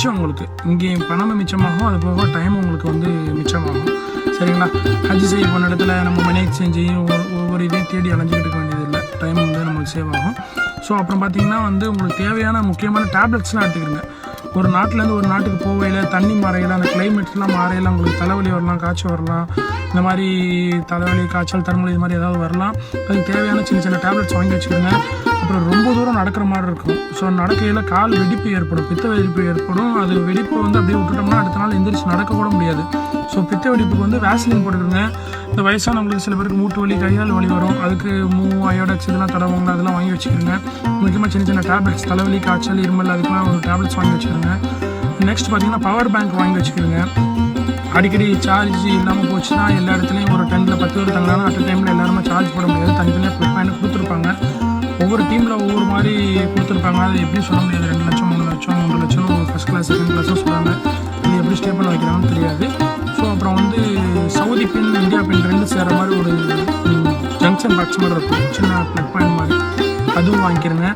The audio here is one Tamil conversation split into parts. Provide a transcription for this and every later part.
மிச்சம் உங்களுக்கு. இங்கே பணமும் மிச்சமாகும் அது போக டைம் உங்களுக்கு வந்து மிச்சமாகும். சரிங்களா? ஹஜ் செய்ய போன இடத்துல நம்ம மணி எக்ஸ்சேஞ்சு ஒவ்வொரு இதையும் தேடி அலைஞ்சிக்கிட்டு இருக்க வேண்டியதில்லை. டைம் வந்து நம்மளுக்கு சேவ் ஆகும். ஸோ அப்புறம் பார்த்திங்கன்னா வந்து உங்களுக்கு தேவையான முக்கியமான டேப்லெட்ஸ்லாம் எடுத்துக்கிறங்க ஒரு நாட்டிலேருந்து ஒரு நாட்டுக்கு போகையில் தண்ணி மாறையில் அந்த கிளைமேட்லாம் மாறையில் உங்களுக்கு தலைவலி வரலாம் காய்ச்சல் வரலாம். இந்த மாதிரி தலைவலி காய்ச்சல் தரமொழி இது மாதிரி ஏதாவது வரலாம். அதுக்கு தேவையான சின்ன சின்ன டேப்லெட்ஸ் வாங்கி வச்சுக்கோங்க அப்புறம் ரொம்ப தூரம் நடக்கிற மாதிரி இருக்கும். ஸோ நடக்கையில் கால் வெடிப்பு ஏற்படும். பித்த வெடிப்பு ஏற்படும். அது வெடிப்பு வந்து அப்படியே விட்டுட்டோம்னா அடுத்த நாள் எந்திரிச்சு நடக்க கூட முடியாது. ஸோ பித்த வெடிப்புக்கு வந்து வேஸ்லின் போட்டுக்கோங்க. இந்த வயசானவங்களுக்கு சில பேருக்கு மூட்டு வலி கையால் வலி வரும். அதுக்கு மூ அயோடெக்ஸ் இதெல்லாம் தடவுங்க அதெல்லாம் வாங்கி வச்சுக்கிறோங்க முக்கியமாக சின்ன சின்ன டேப்லெட்ஸ் தலைவலி காய்ச்சல் இருமல் அதுக்கெல்லாம் ஒரு டேப்லெட்ஸ் வாங்கி வச்சுக்கிறோங்க நெக்ஸ்ட் பார்த்தீங்கன்னா பவர் பேங்க் வாங்கி வச்சுக்கிறோங்க அடிக்கடி சார்ஜ் இல்லாமல் போச்சுன்னா எல்லா இடத்துலையும் ஒரு டென்னில் பத்து பேர் தங்கினாலும் அட் டைமில் எல்லாருமே சார்ஜ் போட முடியாது. தனித்தனியாக சொல்கிறாங்க அது எப்படி சொல்ல முடியாது? ரெண்டு லட்சம் மூணு லட்சம் மூன்று லட்சம் ஃபஸ்ட் கிளாஸ் செகண்ட் கிளாஸும் சொல்கிறாங்க இது எப்படி ஸ்டே பண்ண வைக்கிறாங்கன்னு தெரியாது. ஸோ அப்புறம் வந்து சவுதி பின் இந்தியா பின் ரெண்டு சேர மாதிரி ஒரு ஜங்ஷன் பாக்ஸ் மாதிரி இருக்கும். சின்ன ப்ளக் பாயிண்ட் மாதிரி. அதுவும் வாங்கிக்கிறேங்க.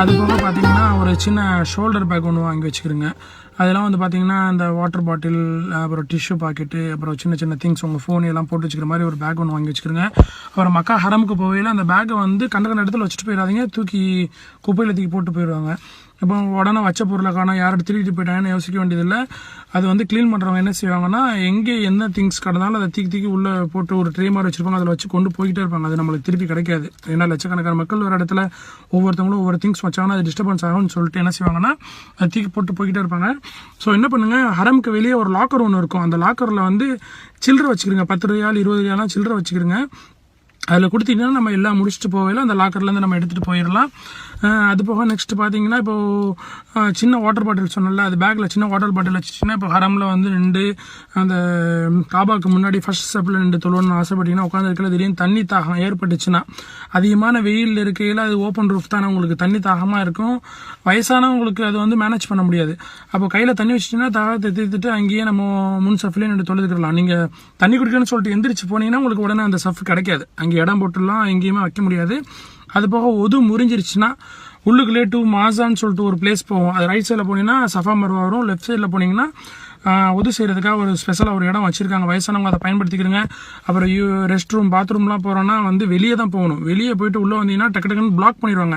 அது போக பார்த்தீங்கன்னா ஒரு சின்ன ஷோல்டர் பேக் ஒன்று வாங்கி வச்சுக்கிறேங்க அதெல்லாம் வந்து பார்த்தீங்கன்னா இந்த வாட்டர் பாட்டில் அப்புறம் டிஷ்யூ பாக்கெட்டு அப்புறம் சின்ன சின்ன திங்ஸ் உங்கள் ஃபோன் எல்லாம் போட்டு வச்சுக்கிற மாதிரி ஒரு பேக் ஒன்று வாங்கி வச்சுக்கிறேங்க அப்புறம் மக்கா ஹரமுக்கு போகையில் அந்த பேக்கை வந்து கண்ட கண்ட இடத்துல வச்சுட்டு போயிடாதீங்க. தூக்கி குப்பையில் தூக்கி போட்டு போயிடுவாங்க. இப்போ உடனே வச்ச பொருளை காணும் யாரும் திருடிட்டு போயிட்டாங்கன்னு யோசிக்க வேண்டியதில்லை. அது வந்து க்ளீன் பண்ணுறவங்க என்ன செய்வாங்கன்னா எங்கே என்ன திங்ஸ் கிடந்தாலும் அதை தூக்கி தீக்கி உள்ளே போட்டு ஒரு ட்ரே மாதிரி வச்சுருப்பாங்க அதில் வச்சு கொண்டு போய்கிட்டே இருப்பாங்க. அது நம்மளுக்கு திருப்பி கிடைக்காது. ஏன்னா லட்சக்கணக்கான மக்கள் ஒரு இடத்துல ஒவ்வொருத்தவங்களும் ஒவ்வொரு திங்ஸ் வச்சாங்கன்னா அது டிஸ்டர்பன்ஸ் ஆகும்னு சொல்லிட்டு என்ன செய்வாங்கன்னா அதை தீக்கி போட்டு போய்கிட்டே இருப்பாங்க. ஸோ என்ன பண்ணுங்க ஹரமுக்கு வெளியே ஒரு லாக்கர் ஒன்று இருக்கும். அந்த லாக்கரில் வந்து சில்லற வச்சுக்கிறங்க பத்து ரூபாய் இருபது ரூபாய்லாம் சில்லறை வச்சுக்கிறங்க அதில் கொடுத்தீங்கன்னா நம்ம எல்லாம் முடிச்சுட்டு போகல அந்த லாக்கர்லேருந்து நம்ம எடுத்துகிட்டு போயிடலாம் அது போக நெக்ஸ்ட்டு பார்த்தீங்கன்னா இப்போது சின்ன வாட்டர் பாட்டில் சொன்னல அது பேக்கில் சின்ன வாட்டர் பாட்டில் வச்சுட்டிங்கன்னா இப்போ ஹரமில் வந்து நின்று அந்த காபாவுக்கு முன்னாடி ஃபஸ்ட் ஸ்டெப்பில் நின்று தொழுவணும்னு ஆசைப்பட்டீங்கன்னா உட்காந்துருக்கல திடீர்னு தண்ணி தாகம் ஏற்பட்டுச்சுன்னா அதிகமான வெயில் இருக்கையில் அது ஓப்பன் ரூஃப் தானே உங்களுக்கு தண்ணி தாகமாக இருக்கும். வயசானவங்களுக்கு அது வந்து மேனேஜ் பண்ண முடியாது. அப்போ கையில் தண்ணி வச்சுட்டிங்கன்னா தாகத்தை தீர்த்துட்டு அங்கேயே நம்ம முன் சஃப்லேயே நின்று தொழுதுக்கலாம் நீங்கள் தண்ணி குடிக்கணும்னு சொல்லிட்டு எந்திரிச்சு போனீங்கன்னா உங்களுக்கு உடனே அந்த சஃப் கிடைக்காது. அங்கே இடம் போட்டுலாம் எங்கேயுமே வைக்க முடியாது. அது போக ஒது முறிஞ்சிருச்சுன்னா உள்ளுக்குள்ளே டூ மாசான்னு சொல்லிட்டு ஒரு பிளேஸ் போவோம். அது ரைட் சைடில் போனீங்கன்னா சஃபா மருவா வரும் லெஃப்ட் சைடில் போனீங்கன்னா ஒது செய்கிறதுக்காக ஒரு ஸ்பெஷலாக ஒரு இடம் வச்சுருக்காங்க. வயசானவங்க அதை பயன்படுத்திக்கிறங்க அப்புறம் யூ ரெஸ்ட் ரூம் பாத்ரூம்லாம் போகிறோன்னா வந்து வெளியே தான் போகணும். வெளியே போயிட்டு உள்ளே வந்தீங்கன்னா டக்கு டக்குன்னு பிளாக் பண்ணிடுவாங்க.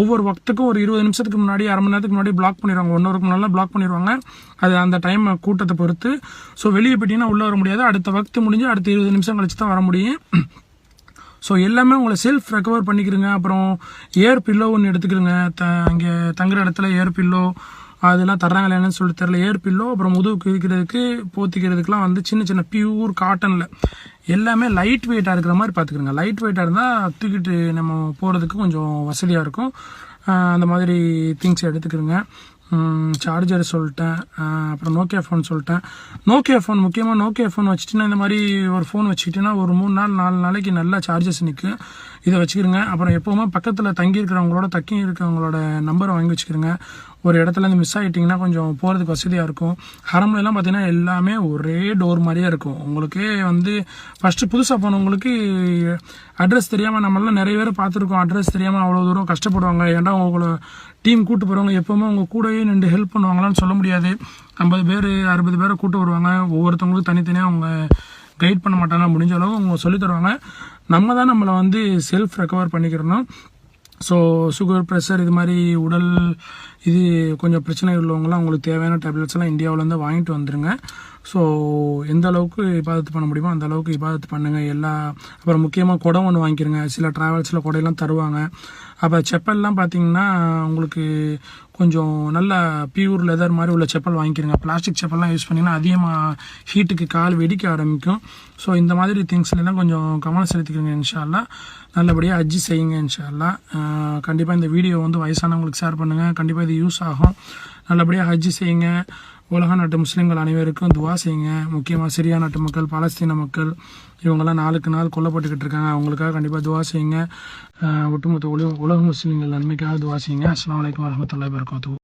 ஒவ்வொரு வக்துக்கும் ஒரு இருபது நிமிஷத்துக்கு முன்னாடி அரை மணி நேரத்துக்கு முன்னாடி பிளாக் பண்ணிடுவாங்க. ஒன் ஹவருக்கு முன்னாடி பிளாக் பண்ணிடுவாங்க. அது அந்த டைம் கூட்டத்தை பொறுத்து. ஸோ வெளியே போயிட்டீங்கன்னா உள்ளே வர முடியாது. அடுத்த வக்து முடிஞ்சு அடுத்த இருபது நிமிஷம் கழிச்சு தான் வர முடியும். ஸோ எல்லாமே உங்களை செல்ஃப் ரெக்கவர் பண்ணிக்கிறங்க அப்புறம் ஏர் பில்லோ ஒன்று எடுத்துக்கிறங்க த அங்கே தங்குற இடத்துல ஏர் பில்லோ அதெல்லாம் தர்றாங்களா என்னன்னு சொல்லி தெரில ஏர் பில்லோ அப்புறம் முதுகு கிழிக்கிறதுக்கு போத்திக்கிறதுக்குலாம் வந்து சின்ன சின்ன பியூர் காட்டனில் எல்லாமே லைட் வெயிட்டாக இருக்கிற மாதிரி பார்த்துக்கிறங்க லைட் வெயிட்டாக இருந்தால் தூக்கிட்டு நம்ம போகிறதுக்கு கொஞ்சம் வசதியாக இருக்கும். அந்த மாதிரி திங்ஸ் எடுத்துக்கிறோங்க சார்ஜர் சொல்லிட்டேன். அப்புறம் நோக்கியா ஃபோன் சொல்லிட்டேன். நோக்கியா ஃபோன் முக்கியமாக நோக்கியா ஃபோன் வச்சுட்டுனா இந்த மாதிரி ஒரு ஃபோன் வச்சுக்கிட்டேன்னா ஒரு மூணு நாள் நாலு நாளைக்கு நல்லா சார்ஜஸ் நிற்கும் இதை வச்சுக்கிறங்க அப்புறம் எப்போவுமே பக்கத்தில் தங்கி இருக்கிறவங்களோட தக்கி இருக்கிறவங்களோட நம்பரை வாங்கி வச்சுக்கிறங்க ஒரு இடத்துல இருந்து மிஸ் ஆகிட்டிங்கன்னா கொஞ்சம் போகிறதுக்கு வசதியாக இருக்கும். ஹரம்ல பார்த்தீங்கன்னா எல்லாமே ஒரே டோர் மாதிரியே இருக்கும். உங்களுக்கே வந்து ஃபஸ்ட்டு புதுசாக போனவங்களுக்கு அட்ரஸ் தெரியாமல் நம்மளாம் நிறைய பேர் பார்த்துருக்கோம். அட்ரஸ் தெரியாமல் அவ்வளோ தூரம் கஷ்டப்படுவாங்க. ஏன்னா உங்களை டீம் கூட்டு போகிறவங்க எப்போவுமே உங்கள் கூடவே நின்று ஹெல்ப் பண்ணுவாங்களான்னு சொல்ல முடியாது. ஐம்பது பேர் அறுபது பேரை கூட்டு வருவாங்க. ஒவ்வொருத்தவங்களுக்கும் தனித்தனியாக அவங்க கைட் பண்ண மாட்டாங்க. முடிஞ்ச அளவு அவங்க சொல்லித் தருவாங்க. நம்ம தான் நம்மளை வந்து செல்ஃப் ரெக்கவர் பண்ணிக்கிறோம்னா ஸோ சுகர் ப்ரெஷர் இது மாதிரி உடல் இது கொஞ்சம் பிரச்சனை உள்ளவங்களாம் உங்களுக்கு தேவையான டேப்லெட்ஸ்லாம் இந்தியாவிலேருந்து வாங்கிட்டு வந்துடுங்க ஸோ எந்த அளவுக்கு இபாதத்து பண்ண முடியுமோ அந்த அளவுக்கு இபாதத்து பண்ணுங்கள் எல்லா அப்புறம் முக்கியமாக குடம் ஒன்று வாங்கிக்கிறங்க சில ட்ராவல்ஸில் குடையெல்லாம் தருவாங்க. அப்போ செப்பல்லாம் பார்த்தீங்கன்னா உங்களுக்கு கொஞ்சம் நல்ல பியூர் லெதர் மாதிரி உள்ள செப்பல் வாங்கிக்கிறங்க பிளாஸ்டிக் செப்பல்லாம் யூஸ் பண்ணிங்கன்னா அதிகமாக ஹீட்டுக்கு கால் வெடிக்க ஆரம்பிக்கும். ஸோ இந்த மாதிரி திங்ஸ்லாம் கொஞ்சம் கவனம் செலுத்திக்கிறங்க இன்ஷால்லா நல்லபடியாக அஜ்ஜி செய்யுங்க இன்ஷால்லா கண்டிப்பாக இந்த வீடியோ வந்து வயசானவங்களுக்கு ஷேர் பண்ணுங்கள் கண்டிப்பாக இது யூஸ் ஆகும். நல்லபடியாக ஹஜ் செய்யுங்க. உலக நாட்டு முஸ்லீம்கள் அனைவருக்கும் துவா செய்யுங்க. முக்கியமாக சிரியா நாட்டு மக்கள் பாலஸ்தீன மக்கள் இவங்கெல்லாம் நாளுக்கு நாள் கொல்லப்பட்டுக்கிட்டு இருக்காங்க. அவங்களுக்காக கண்டிப்பாக துவா செய்யுங்க. ஒட்டுமொத்த உலக உலக முஸ்லீம்கள் நன்மைக்காக துவா செய்யுங்க. அஸ்லாம் வலைக்கம் வரமத்துல வரகாத்து